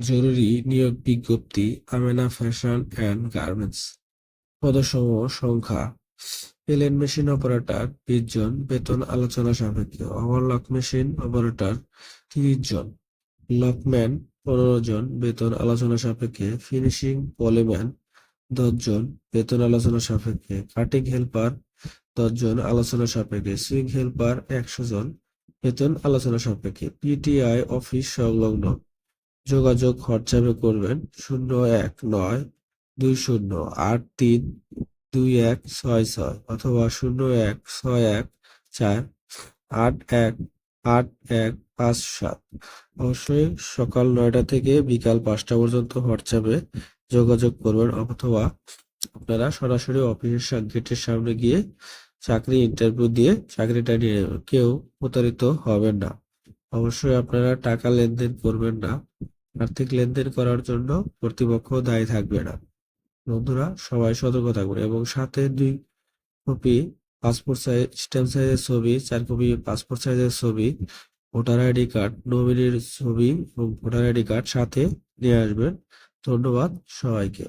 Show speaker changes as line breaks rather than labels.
জরুরি নিয়োগ বিজ্ঞপ্তি আমেনা ফ্যাশন অ্যান্ড গার্মেন্টস পদসমূহ সংখ্যা প্লেন মেশিন অপারেটর বিশ জন। বেতন আলোচনা সাপেক্ষে ওভারলক মেশিন অপারেটর তিরিশ জন। লকম্যান পনেরো জন। বেতন আলোচনা সাপেক্ষে ফিনিশিং পলিম্যান দশ জন। বেতন আলোচনা সাপেক্ষে কাটিং হেল্পার দশ জন। আলোচনা সাপেক্ষে সুইং হেল্পার একশো জন। বেতন আলোচনা সাপেক্ষে পিটিআই অফিস সংলগ্ন। যোগাযোগ হোয়াটসঅ্যাপে করবেন। শূন্য এক নয় দুই শূন্য আট তিন দুই এক ছয় ছয় অথবা শূন্য এক ছয় এক চার আট এক আট এক পাঁচ সাত। অবশ্যই সকাল নয়টা থেকে বিকাল পাঁচটা পর্যন্ত হোয়াটসঅ্যাপে যোগাযোগ করবেন অথবা আপনারা সরাসরি অফিসের গেটের সামনে গিয়ে চাকরি ইন্টারভিউ দিয়ে চাকরিটা নিয়ে কেউ প্রতারিত হবেন না। অবশ্যই আপনারা টাকা লেনদেন করবেন না। আর্থিক লেনদেন করার জন্য কর্তৃপক্ষ দায়ী থাকবে না। বন্ধুরা, সবাই সতর্ক থাকবেন এবং সাথে দুই কপি পাসপোর্ট সাইজ, স্ট্যাম্প সাইজের ছবি, চার কপি পাসপোর্ট সাইজের ছবি, ভোটার আইডি কার্ড, নমিনির ছবি এবং ভোটার আইডি কার্ড সাথে নিয়ে আসবেন। ধন্যবাদ সবাইকে।